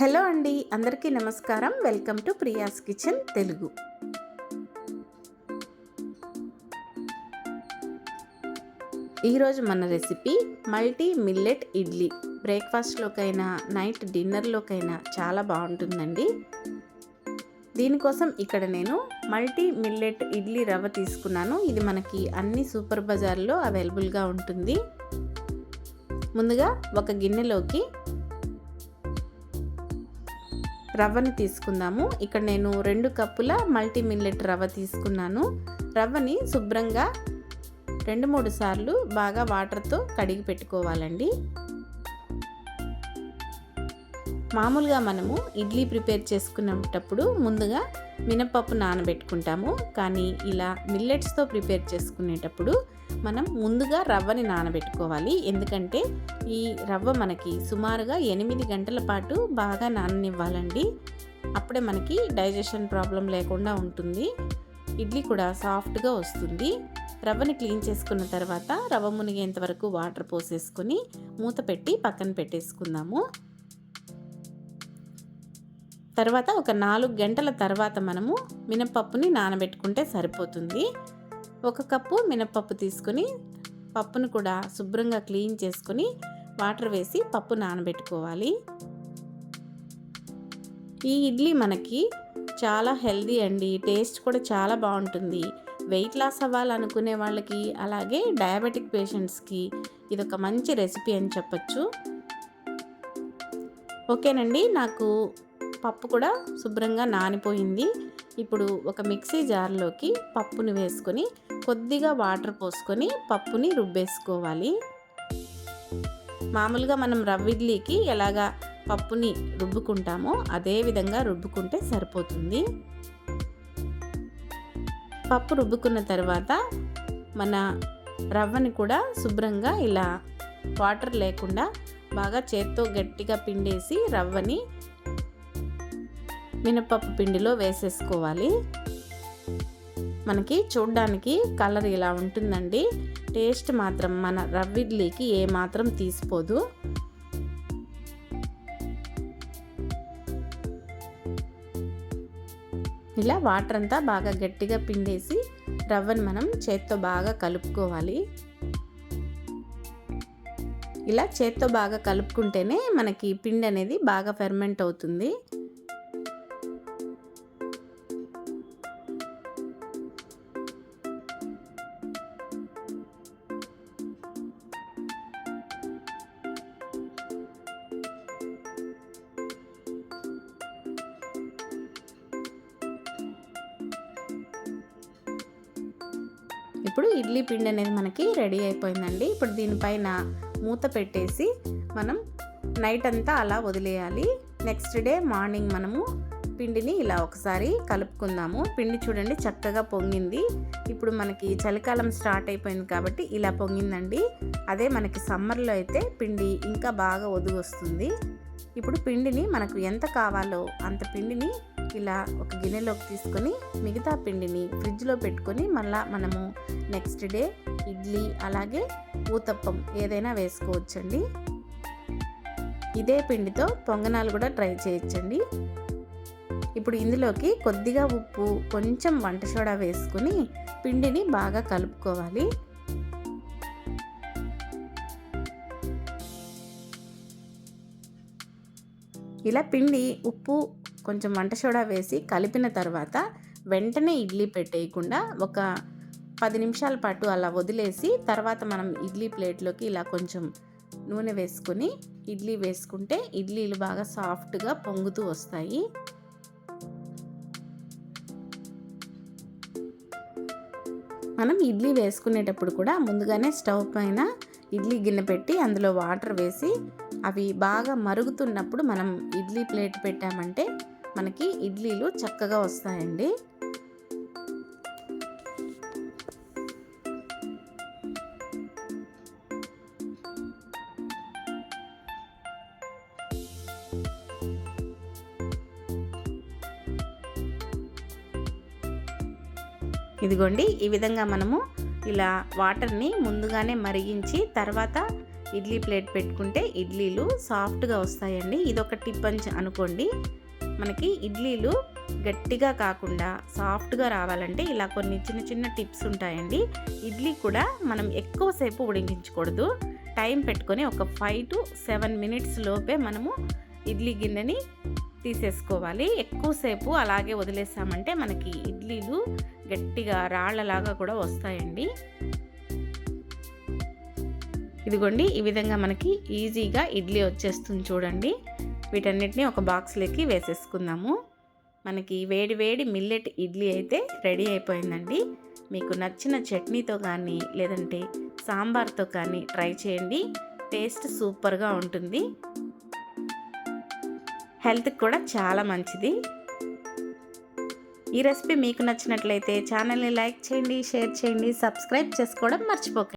Hello అండి అందరికీ నమస్కారం. Welcome to Priya's kitchen Telugu. ఈరోజు మన రెసిపీ మల్టీ మిల్లెట్ ఇడ్లీ. బ్రేక్ఫాస్ట్లోకైనా నైట్ డిన్నర్లోకైనా చాలా బాగుంటుందండి. దీనికోసం ఇక్కడ నేను మల్టీ మిల్లెట్ ఇడ్లీ రవ్వ తీసుకున్నాను. ఇది మనకి అన్ని సూపర్ బజార్లో అవైలబుల్గా ఉంటుంది. ముందుగా ఒక గిన్నెలోకి రవ్వని తీసుకుందాము. ఇక్కడ నేను రెండు కప్పుల మల్టీ మిల్లెట్ రవ్వ తీసుకున్నాను. రవ్వని శుభ్రంగా రెండు మూడు సార్లు బాగా వాటర్తో కడిగి పెట్టుకోవాలండి. మామూలుగా మనము ఇడ్లీ ప్రిపేర్ చేసుకునేటప్పుడు ముందుగా మినపప్పు నానబెట్టుకుంటాము. కానీ ఇలా మిల్లెట్స్తో ప్రిపేర్ చేసుకునేటప్పుడు మనం ముందుగా రవ్వని నానబెట్టుకోవాలి. ఎందుకంటే ఈ రవ్వ మనకి సుమారుగా ఎనిమిది గంటల పాటు బాగా నాననివ్వాలండి. అప్పుడే మనకి డైజెషన్ ప్రాబ్లం లేకుండా ఉంటుంది. ఇడ్లీ కూడా సాఫ్ట్గా వస్తుంది. రవ్వని క్లీన్ చేసుకున్న తర్వాత రవ్వ మునిగేంత వరకు వాటర్ పోసేసుకొని మూత పెట్టి పక్కన పెట్టేసుకుందాము. తర్వాత ఒక నాలుగు గంటల తర్వాత మనము మినపప్పుని నానబెట్టుకుంటే సరిపోతుంది. ఒక కప్పు మినప్పప్పు తీసుకొని పప్పును కూడా శుభ్రంగా క్లీన్ చేసుకొని వాటర్ వేసి పప్పు నానబెట్టుకోవాలి. ఈ ఇడ్లీ మనకి చాలా హెల్దీ అండి. టేస్ట్ కూడా చాలా బాగుంటుంది. వెయిట్ లాస్ అవ్వాలనుకునే వాళ్ళకి అలాగే డయాబెటిక్ పేషెంట్స్కి ఇది ఒక మంచి రెసిపీ అని చెప్పచ్చు. ఓకేనండి. నాకు పప్పు కూడా శుభ్రంగా నానిపోయింది. ఇప్పుడు ఒక మిక్సీ జార్లోకి పప్పుని వేసుకొని కొద్దిగా వాటర్ పోసుకొని పప్పుని రుబ్బేసుకోవాలి. మామూలుగా మనం రవ్వ ఇడ్లీకి ఎలాగా పప్పుని రుబ్బుకుంటామో అదే విధంగా రుబ్బుకుంటే సరిపోతుంది. పప్పు రుబ్బుకున్న తర్వాత మన రవ్వని కూడా శుభ్రంగా ఇలా వాటర్ లేకుండా బాగా చేత్తో గట్టిగా పిండేసి రవ్వని మినపప్పు పిండిలో వేసేసుకోవాలి. మనకి చూడ్డానికి కలర్ ఇలా ఉంటుందండి. టేస్ట్ మాత్రం మన రవ్విడ్లీకి ఏమాత్రం తీసిపోదు. ఇలా వాటర్ అంతా బాగా గట్టిగా పిండేసి రవ్వని మనం చేత్తో బాగా కలుపుకోవాలి. ఇలా చేత్తో బాగా కలుపుకుంటేనే మనకి పిండి అనేది బాగా ఫెర్మెంట్ అవుతుంది. ఇప్పుడు ఇడ్లీ పిండి అనేది మనకి రెడీ అయిపోయిందండి. ఇప్పుడు దీనిపైన మూత పెట్టేసి మనం నైట్ అంతా అలా వదిలేయాలి. నెక్స్ట్ డే మార్నింగ్ మనము పిండిని ఇలా ఒకసారి కలుపుకుందాము. పిండి చూడండి చక్కగా పొంగింది. ఇప్పుడు మనకి చలికాలం స్టార్ట్ అయిపోయింది కాబట్టి ఇలా పొంగిందండి. అదే మనకి సమ్మర్లో అయితే పిండి ఇంకా బాగా ఒదుగొస్తుంది. ఇప్పుడు పిండిని మనకు ఎంత కావాలో అంత పిండిని ఇలా ఒక గిన్నెలోకి తీసుకొని మిగతా పిండిని ఫ్రిడ్జ్లో పెట్టుకొని మళ్ళా మనము నెక్స్ట్ డే ఇడ్లీ అలాగే ఊతప్పం ఏదైనా వేసుకోవచ్చండి. ఇదే పిండితో పొంగనాలు కూడా ట్రై చేయొచ్చండి. ఇప్పుడు ఇందులోకి కొద్దిగా ఉప్పు కొంచెం వంట సోడా వేసుకొని పిండిని బాగా కలుపుకోవాలి. ఇలా పిండి ఉప్పు కొంచెం వంట సోడా వేసి కలిపిన తర్వాత వెంటనే ఇడ్లీ పెట్టేయకుండా ఒక పది నిమిషాల పాటు అలా వదిలేసి తర్వాత మనం ఇడ్లీ ప్లేట్లోకి ఇలా కొంచెం నూనె వేసుకొని ఇడ్లీ వేసుకుంటే ఇడ్లీలు బాగా సాఫ్ట్గా పొంగుతూ వస్తాయి. మనం ఇడ్లీ వేసుకునేటప్పుడు కూడా ముందుగానే స్టవ్ పైన ఇడ్లీ గిన్నె పెట్టి అందులో వాటర్ వేసి అవి బాగా మరుగుతున్నప్పుడు మనం ఇడ్లీ ప్లేట్ పెట్టామంటే మనకి ఇడ్లీలు చక్కగా వస్తాయండి. ఇదిగోండి ఈ విధంగా మనము ఇలా వాటర్ని ముందుగానే మరిగించి తర్వాత ఇడ్లీ ప్లేట్ పెట్టుకుంటే ఇడ్లీలు సాఫ్ట్గా వస్తాయండి. ఇదొక టిప్ అని అనుకోండి. మనకి ఇడ్లీలు గట్టిగా కాకుండా సాఫ్ట్గా రావాలంటే ఇలా కొన్ని చిన్న చిన్న టిప్స్ ఉంటాయండి. ఇడ్లీ కూడా మనం ఎక్కువసేపు ఉడికించకూడదు. టైం పెట్టుకొని ఒక ఫైవ్ టు సెవెన్ మినిట్స్ లోపే మనము ఇడ్లీ గిన్నెని తీసేసుకోవాలి. ఎక్కువసేపు అలాగే వదిలేసామంటే మనకి ఇడ్లీలు గట్టిగా రాళ్ళలాగా కూడా వస్తాయండి. ఇదిగోండి ఈ విధంగా మనకి ఈజీగా ఇడ్లీ వచ్చేస్తుంది చూడండి. వీటన్నిటిని ఒక బాక్స్లోకి వేసేసుకుందాము. మనకి వేడి వేడి మిల్లెట్ ఇడ్లీ అయితే రెడీ అయిపోయిందండి. మీకు నచ్చిన చట్నీతో కానీ లేదంటే సాంబార్తో కానీ ట్రై చేయండి. టేస్ట్ సూపర్గా ఉంటుంది. హెల్త్కి కూడా చాలా మంచిది. ఈ రెసిపీ మీకు నచ్చినట్లయితే ఛానల్ని లైక్ చేయండి షేర్ చేయండి సబ్స్క్రైబ్ చేసుకోవడం మర్చిపోకండి